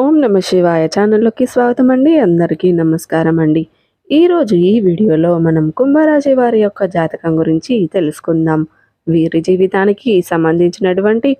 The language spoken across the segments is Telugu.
ఓం నమ శివాయ ఛానల్లోకి స్వాగతం అండి అందరికీ నమస్కారం అండి ఈరోజు ఈ వీడియోలో మనం కుంభరాశి వారి యొక్క జాతకం గురించి తెలుసుకుందాం. వీరి జీవితానికి సంబంధించినటువంటి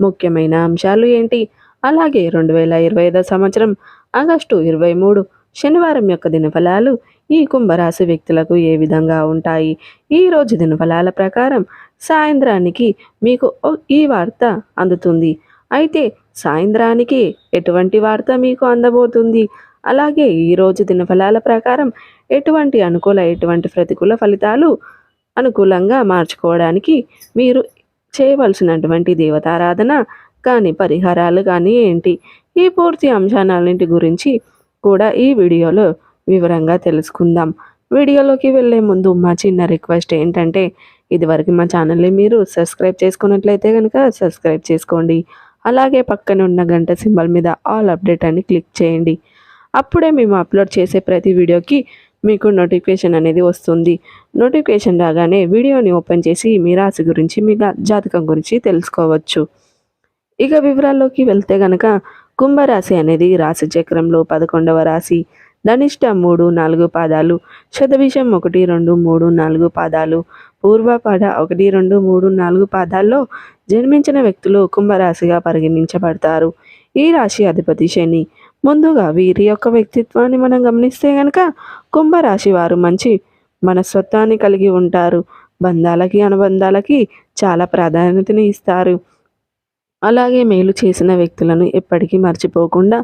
ముఖ్యమైన అంశాలు ఏంటి? అలాగే రెండు వేల ఇరవై ఐదో సంవత్సరం ఆగస్టు ఇరవై మూడు శనివారం యొక్క దినఫలాలు ఈ కుంభరాశి వ్యక్తులకు ఏ విధంగా ఉంటాయి? ఈ రోజు దినఫలాల ప్రకారం సాయంత్రానికి మీకు ఈ వార్త అందుతుంది. అయితే సాయంత్రానికి ఎటువంటి వార్త మీకు అందబోతుంది? అలాగే ఈరోజు దినఫలాల ప్రకారం ఎటువంటి అనుకూల ఎటువంటి ప్రతికూల ఫలితాలు అనుకూలంగా మార్చుకోవడానికి మీరు చేయవలసినటువంటి దేవతారాధన కానీ పరిహారాలు కానీ ఏంటి? ఈ పూర్తి అంశాలన్నింటి గురించి కూడా ఈ వీడియోలో వివరంగా తెలుసుకుందాం. వీడియోలోకి వెళ్ళే ముందు మా చిన్న రిక్వెస్ట్ ఏంటంటే ఇదివరకు మా ఛానల్ని మీరు సబ్స్క్రైబ్ చేసుకున్నట్లయితే కనుక సబ్స్క్రైబ్ చేసుకోండి. అలాగే పక్కన ఉన్న గంట సింబల్ మీద ఆల్ అప్డేట్ అని క్లిక్ చేయండి. అప్పుడే మేము అప్లోడ్ చేసే ప్రతి వీడియోకి మీకు నోటిఫికేషన్ అనేది వస్తుంది. నోటిఫికేషన్ రాగానే వీడియోని ఓపెన్ చేసి మీ రాశి గురించి మీ జాతకం గురించి తెలుసుకోవచ్చు. ఇక వివరాల్లోకి వెళ్తే గనక కుంభరాశి అనేది రాశి చక్రంలో పదకొండవ రాశి. ధనిష్ట మూడు నాలుగు పాదాలు శతభిషం ఒకటి రెండు మూడు నాలుగు పాదాలు పూర్వపద ఒకటి రెండు మూడు నాలుగు పాదాల్లో జన్మించిన వ్యక్తులు కుంభరాశిగా పరిగణించబడతారు. ఈ రాశి అధిపతి శని. ముందుగా వీరి యొక్క వ్యక్తిత్వాన్ని మనం గమనిస్తే గనక కుంభరాశి వారు మంచి మనస్తత్వాన్ని కలిగి ఉంటారు. బంధాలకి అనుబంధాలకి చాలా ప్రాధాన్యతని ఇస్తారు. అలాగే మేలు చేసిన వ్యక్తులను ఎప్పటికీ మర్చిపోకుండా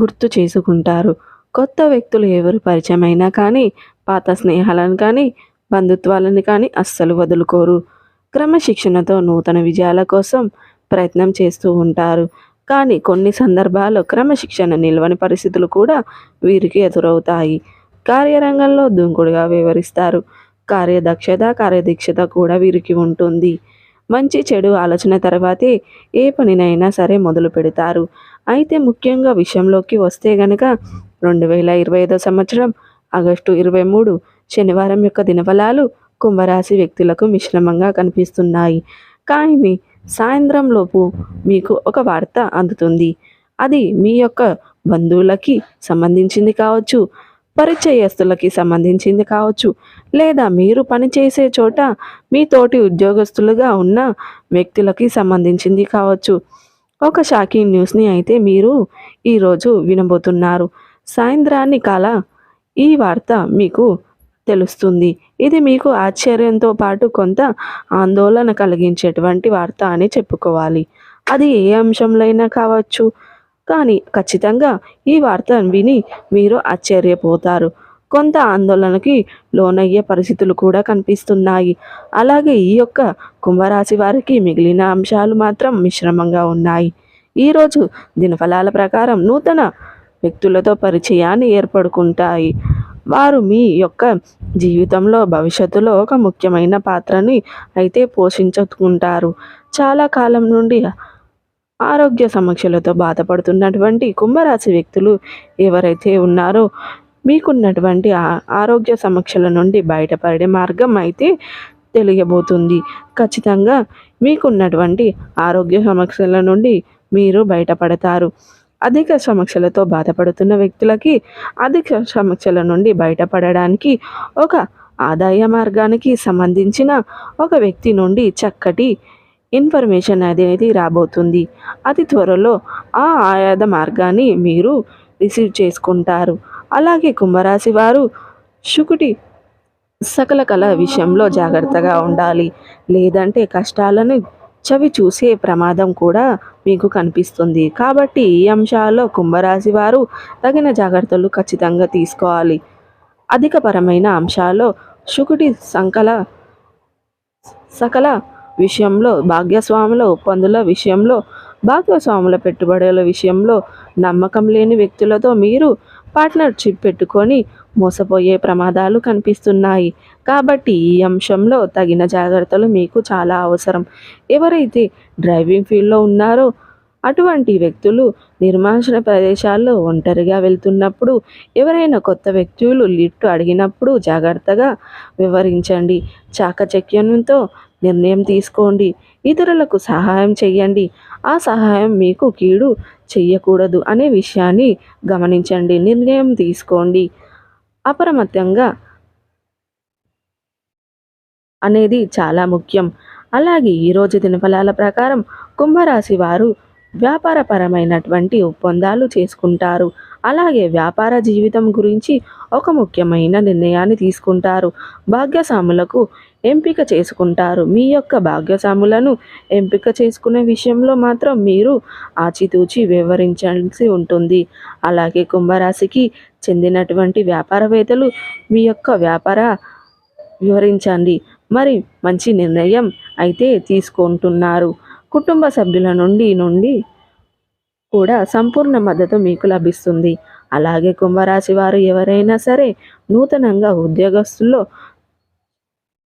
గుర్తు చేసుకుంటారు. కొత్త వ్యక్తులు ఎవరు పరిచయమైనా కానీ పాత స్నేహాలను కానీ బంధుత్వాలను కానీ అస్సలు వదులుకోరు. క్రమశిక్షణతో నూతన విజయాల కోసం ప్రయత్నం చేస్తూ ఉంటారు. కానీ కొన్ని సందర్భాల్లో క్రమశిక్షణ నిల్వని పరిస్థితులు కూడా వీరికి ఎదురవుతాయి. కార్యరంగంలో దుంకుడుగా వివరిస్తారు కార్యదక్షత కార్యదీక్షత కూడా వీరికి ఉంటుంది. మంచి చెడు ఆలోచన తర్వాతే ఏ పనినైనా సరే మొదలు పెడతారు. అయితే ముఖ్యంగా విషయంలోకి వస్తే గనక రెండు వేల ఇరవై ఐదో సంవత్సరం ఆగస్టు ఇరవై మూడు శనివారం యొక్క దినఫలాలు కుంభరాశి వ్యక్తులకు మిశ్రమంగా కనిపిస్తున్నాయి. కానీ సాయంత్రంలోపు మీకు ఒక వార్త అందుతుంది. అది మీ యొక్క బంధువులకి సంబంధించింది కావచ్చు పరిచయస్తులకి సంబంధించింది కావచ్చు లేదా మీరు పనిచేసే చోట మీ తోటి ఉద్యోగస్తులుగా ఉన్న వ్యక్తులకి సంబంధించింది కావచ్చు. ఒక షాకింగ్ న్యూస్ని అయితే మీరు ఈరోజు వినబోతున్నారు. సాయంత్రాన్ని కాల ఈ వార్త మీకు తెలుస్తుంది. ఇది మీకు ఆశ్చర్యంతో పాటు కొంత ఆందోళన కలిగించేటువంటి వార్త అని చెప్పుకోవాలి. అది ఏ అంశంలో అయినా కావచ్చు. కానీ ఖచ్చితంగా ఈ వార్త విని మీరు ఆశ్చర్యపోతారు. కొంత ఆందోళనకి లోనయ్యే పరిస్థితులు కూడా కనిపిస్తున్నాయి. అలాగే ఈ యొక్క కుంభరాశి వారికి మిగిలిన అంశాలు మాత్రం మిశ్రమంగా ఉన్నాయి. ఈరోజు దినఫలాల ప్రకారం నూతన వ్యక్తులతో పరిచయాన్ని ఏర్పడుకుంటాయి. వారు మీ యొక్క జీవితంలో భవిష్యత్తులో ఒక ముఖ్యమైన పాత్రని అయితే పోషించుకుంటారు. చాలా కాలం నుండి ఆరోగ్య సమస్యలతో బాధపడుతున్నటువంటి కుంభరాశి వ్యక్తులు ఎవరైతే ఉన్నారో మీకున్నటువంటి ఆ- ఆరోగ్య సమస్యల నుండి బయటపడే మార్గం అయితే తెలియబోతుంది. ఖచ్చితంగా మీకున్నటువంటి ఆరోగ్య సమస్యల నుండి మీరు బయటపడతారు. అధిక సమస్యలతో బాధపడుతున్న వ్యక్తులకి అధిక సమస్యల నుండి బయటపడడానికి ఒక ఆదాయ మార్గానికి సంబంధించిన ఒక వ్యక్తి నుండి చక్కటి ఇన్ఫర్మేషన్ అనేది రాబోతుంది. అతి త్వరలో ఆ ఆయాద మార్గాన్ని మీరు రిసీవ్ చేసుకుంటారు. అలాగే కుంభరాశి వారు శుకుటి సకల కళ విషయంలో జాగ్రత్తగా ఉండాలి. లేదంటే కష్టాలను చవి చూసే ప్రమాదం కూడా మీకు కనిపిస్తుంది. కాబట్టి ఈ అంశాల్లో కుంభరాశి వారు తగిన జాగ్రత్తలు ఖచ్చితంగా తీసుకోవాలి. అధికపరమైన అంశాల్లో శుకుటి సంకల సకల విషయంలో భాగ్యస్వాముల ఒప్పందుల విషయంలో భాగ్యస్వాముల పెట్టుబడుల విషయంలో నమ్మకం లేని వ్యక్తులతో మీరు పార్ట్నర్షిప్ పెట్టుకొని మోసపోయే ప్రమాదాలు కనిపిస్తున్నాయి. కాబట్టి ఈ అంశంలో తగిన జాగ్రత్తలు మీకు చాలా అవసరం. ఎవరైతే డ్రైవింగ్ ఫీల్డ్లో ఉన్నారో అటువంటి వ్యక్తులు నిర్మానుషణ ప్రదేశాల్లో ఒంటరిగా వెళ్తున్నప్పుడు ఎవరైనా కొత్త వ్యక్తులు లిఫ్ట్ అడిగినప్పుడు జాగ్రత్తగా వివరించండి. చాకచక్యంతో నిర్ణయం తీసుకోండి. ఇతరులకు సహాయం చేయండి ఆ సహాయం మీకు కీడు చెయ్యకూడదు అనే విషయాన్ని గమనించండి. నిర్ణయం తీసుకోండి. అప్రమత్తంగా అనేది చాలా ముఖ్యం. అలాగే ఈరోజు దినఫలాల ప్రకారం కుంభరాశి వారు వ్యాపారపరమైనటువంటి ఒప్పందాలు చేసుకుంటారు. అలాగే వ్యాపార జీవితం గురించి ఒక ముఖ్యమైన నిర్ణయాన్ని తీసుకుంటారు. భాగ్యస్వాములకు ఎంపిక చేసుకుంటారు. మీ యొక్క భాగ్యస్వాములను ఎంపిక చేసుకునే విషయంలో మాత్రం మీరు ఆచితూచి వివరించాల్సి ఉంటుంది. అలాగే కుంభరాశికి చెందినటువంటి వ్యాపారవేత్తలు మీ యొక్క వ్యాపార వివరించండి. మరి మంచి నిర్ణయం అయితే తీసుకుంటున్నారు. కుటుంబ సభ్యుల నుండి నుండి కూడా సంపూర్ణ మద్దతు మీకు లభిస్తుంది. అలాగే కుంభరాశి వారు ఎవరైనా సరే నూతనంగా ఉద్యోగస్తుల్లో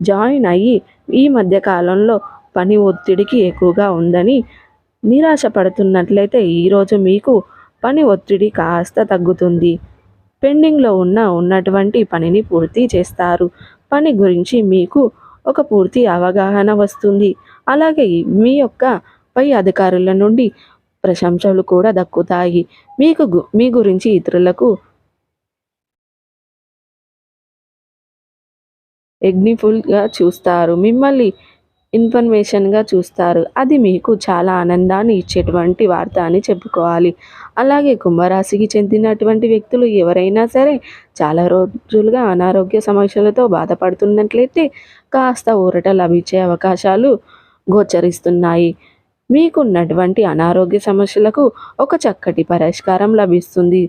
జాయిన్ అయ్యి ఈ మధ్య కాలంలో పని ఒత్తిడికి ఎక్కువగా ఉందని నిరాశ పడుతున్నట్లయితే ఈరోజు మీకు పని ఒత్తిడి కాస్త తగ్గుతుంది. పెండింగ్లో ఉన్న ఉన్నటువంటి పనిని పూర్తి చేస్తారు. పని గురించి మీకు ఒక పూర్తి అవగాహన వస్తుంది. అలాగే మీ యొక్క పై అధికారుల నుండి ప్రశంసలు కూడా దక్కుతాయి. మీకు మీ గురించి ఇతరులకు ఎగ్నిఫుల్గా చూస్తారు. మిమ్మల్ని ఇన్ఫర్మేషన్గా చూస్తారు. అది మీకు చాలా ఆనందాన్ని ఇచ్చేటువంటి వార్త అని చెప్పుకోవాలి. అలాగే కుంభరాశికి చెందినటువంటి వ్యక్తులు ఎవరైనా సరే చాలా రోజులుగా అనారోగ్య సమస్యలతో బాధపడుతున్నట్లయితే కాస్త ఊరట లభించే అవకాశాలు గోచరిస్తున్నాయి. మీకున్నటువంటి అనారోగ్య సమస్యలకు ఒక చక్కటి పరిష్కారం లభిస్తుంది.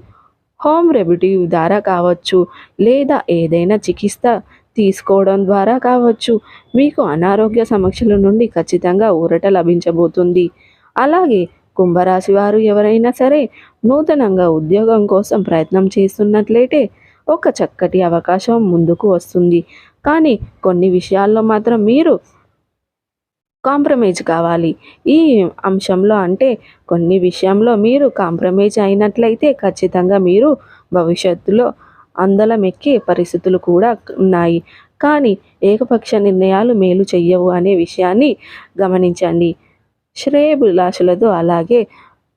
హోమ్ రెమెడీ ద్వారా కావచ్చు లేదా ఏదైనా చికిత్స తీసుకోవడం ద్వారా కావచ్చు. మీకు అనారోగ్య సమస్యల నుండి ఖచ్చితంగా ఊరట లభించబోతుంది. అలాగే కుంభరాశి వారు ఎవరైనా సరే నూతనంగా ఉద్యోగం కోసం ప్రయత్నం చేస్తున్నట్లయితే ఒక చక్కటి అవకాశం ముందుకు వస్తుంది. కానీ కొన్ని విషయాల్లో మాత్రం మీరు కాంప్రమైజ్ కావాలి. ఈ అంశంలో అంటే కొన్ని విషయంలో మీరు కాంప్రమైజ్ అయినట్లయితే ఖచ్చితంగా మీరు భవిష్యత్తులో అందలం ఎక్కే పరిస్థితులు కూడా ఉన్నాయి. కానీ ఏకపక్ష నిర్ణయాలు మేలు చెయ్యవు అనే విషయాన్ని గమనించండి. శ్రేయభిలాషులతో అలాగే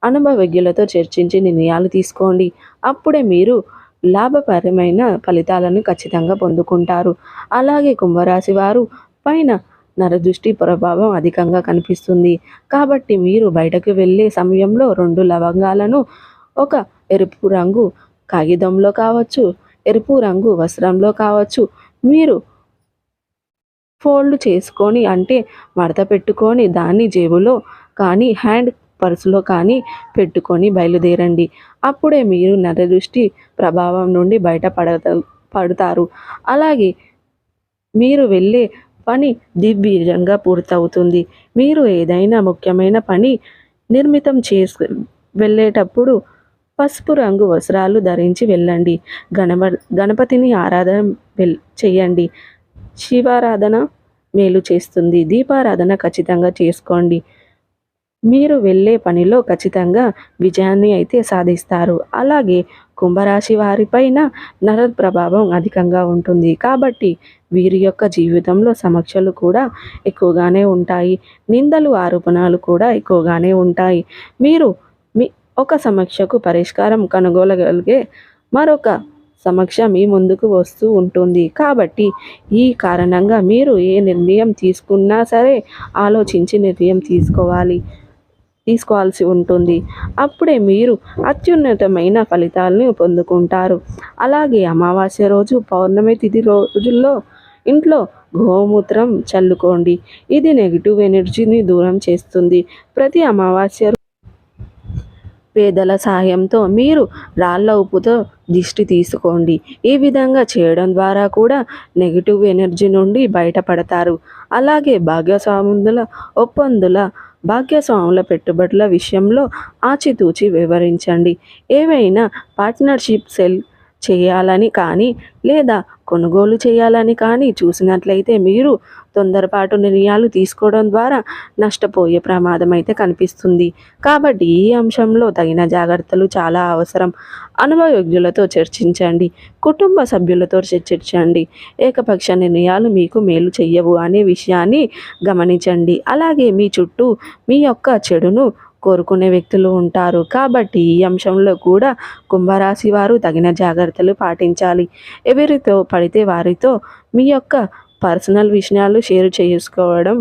అనుభవజ్ఞులతో చర్చించి నిర్ణయాలు తీసుకోండి. అప్పుడే మీరు లాభపరమైన ఫలితాలను ఖచ్చితంగా పొందుకుంటారు. అలాగే కుంభరాశి వారు పైన నరదృష్టి ప్రభావం అధికంగా కనిపిస్తుంది. కాబట్టి మీరు బయటకు వెళ్ళే సమయంలో రెండు లవంగాలను ఒక ఎరుపు రంగు కాగితంలో కావచ్చు ఎరుపు రంగు వస్త్రంలో కావచ్చు. మీరు ఫోల్డ్ చేసుకొని అంటే మడత పెట్టుకొని దాన్ని జేబులో కానీ హ్యాండ్ పర్సులో కానీ పెట్టుకొని బయలుదేరండి. అప్పుడే మీరు నరదృష్టి ప్రభావం నుండి బయటపడ పడతారు. అలాగే మీరు వెళ్ళే పని దివ్యంగా పూర్తవుతుంది. మీరు ఏదైనా ముఖ్యమైన పని నిర్మితం చేసు వెళ్ళేటప్పుడు పసుపు రంగు వస్త్రాలు ధరించి వెళ్ళండి. గణప గణపతిని ఆరాధన వెల్ చేయండి శివారాధన మేలు చేస్తుంది. దీపారాధన ఖచ్చితంగా చేసుకోండి. మీరు వెళ్ళే పనిలో ఖచ్చితంగా విజయాన్ని అయితే సాధిస్తారు. అలాగే కుంభరాశి వారిపైన నర ప్రభావం అధికంగా ఉంటుంది. కాబట్టి వీరి యొక్క జీవితంలో సమస్యలు కూడా ఎక్కువగానే ఉంటాయి. నిందలు ఆరోపణలు కూడా ఎక్కువగానే ఉంటాయి. మీరు ఒక సమస్యకు పరిష్కారం కనుగొనగలిగే మరొక సమక్ష మీ ముందుకు వస్తూ ఉంటుంది. కాబట్టి ఈ కారణంగా మీరు ఏ నిర్ణయం తీసుకున్నా సరే ఆలోచించి నిర్ణయం తీసుకోవాలి తీసుకోవాల్సి ఉంటుంది. అప్పుడే మీరు అత్యున్నతమైన ఫలితాలను పొందుకుంటారు. అలాగే అమావాస్య రోజు పౌర్ణమి తిథి రోజుల్లో ఇంట్లో గోమూత్రం చల్లుకోండి. ఇది నెగిటివ్ ఎనర్జీని దూరం చేస్తుంది. ప్రతి అమావాస్య పేదల సాయంతో మీరు రాళ్ళ ఉప్పుతో దిష్టి తీసుకోండి. ఈ విధంగా చేయడం ద్వారా కూడా నెగిటివ్ ఎనర్జీ నుండి బయటపడతారు. అలాగే భాగ్యస్వాముల ఒప్పందుల భాగ్యస్వాముల పెట్టుబడుల విషయంలో ఆచితూచి వివరించండి. ఏవైనా పార్ట్నర్షిప్ సెల్ చేయాలని కానీ లేదా కొనుగోలు చేయాలని కానీ చూసినట్లయితే మీరు తొందరపాటు నిర్ణయాలు తీసుకోవడం ద్వారా నష్టపోయే ప్రమాదం అయితే కనిపిస్తుంది. కాబట్టి ఈ అంశంలో తగిన జాగ్రత్తలు చాలా అవసరం. అనుభవజ్ఞులతో చర్చించండి. కుటుంబ సభ్యులతో చర్చించండి. ఏకపక్ష నిర్ణయాలు మీకు మేలు చెయ్యవు అనే విషయాన్ని గమనించండి. అలాగే మీ చుట్టూ మీ యొక్క చెడును కోరుకునే వ్యక్తులు ఉంటారు. కాబట్టి ఈ అంశంలో కూడా కుంభరాశి వారు తగిన జాగ్రత్తలు పాటించాలి. ఎవరితో పడితే వారితో మీ యొక్క పర్సనల్ విషయాలు షేర్ చేసుకోవడం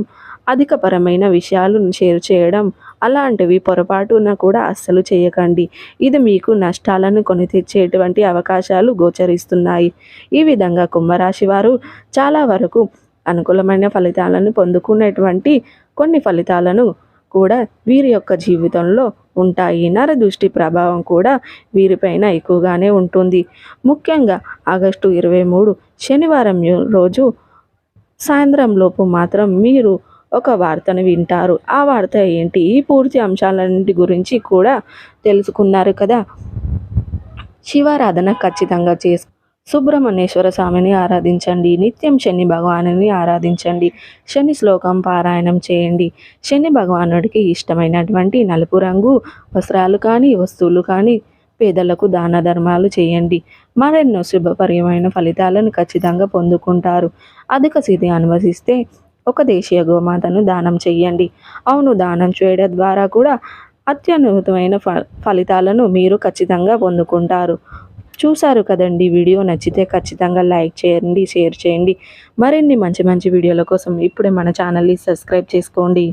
అధికపరమైన విషయాలు షేర్ చేయడం అలాంటివి పొరపాటున కూడా అస్సలు చేయకండి. ఇది మీకు నష్టాలను కొని తెచ్చేటువంటి అవకాశాలు గోచరిస్తున్నాయి. ఈ విధంగా కుంభరాశి వారు చాలా వరకు అనుకూలమైన ఫలితాలను పొందుకునేటువంటి కొన్ని ఫలితాలను కూడా వీరి యొక్క జీవితంలో ఉంటాయి. నర దృష్టి ప్రభావం కూడా వీరిపైన ఎక్కువగానే ఉంటుంది. ముఖ్యంగా ఆగస్టు ఇరవై మూడు శనివారం రోజు సాయంత్రం లోపు మాత్రం మీరు ఒక వార్తను వింటారు. ఆ వార్త ఏంటి? ఈ పూర్తి అంశాలన్నింటి గురించి కూడా తెలుసుకున్నారు కదా. శివారాధన ఖచ్చితంగా చేసు సుబ్రహ్మణ్యేశ్వర స్వామిని ఆరాధించండి నిత్యం శని భగవానుని ఆరాధించండి శని శ్లోకం పారాయణం చేయండి. శని భగవానుడికి ఇష్టమైనటువంటి నలుపు రంగు వస్త్రాలు కానీ వస్తువులు కానీ పేదలకు దాన ధర్మాలు చేయండి. మరెన్నో శుభపర్యమైన ఫలితాలను ఖచ్చితంగా పొందుకుంటారు. అధిక స్థితి అనువసిస్తే ఒక దేశీయ గోమాతను దానం చేయండి. అవును దానం చేయడం ద్వారా కూడా అత్యున్నతమైన ఫ ఫలితాలను మీరు ఖచ్చితంగా పొందుకుంటారు. చూశారు కదండి వీడియో. నచ్చితే ఖచ్చితంగా లైక్ చేయండి షేర్ చేయండి. మరిన్ని మంచి మంచి వీడియోల కోసం ఇప్పుడే మన ఛానల్ని సబ్స్క్రైబ్ చేసుకోండి.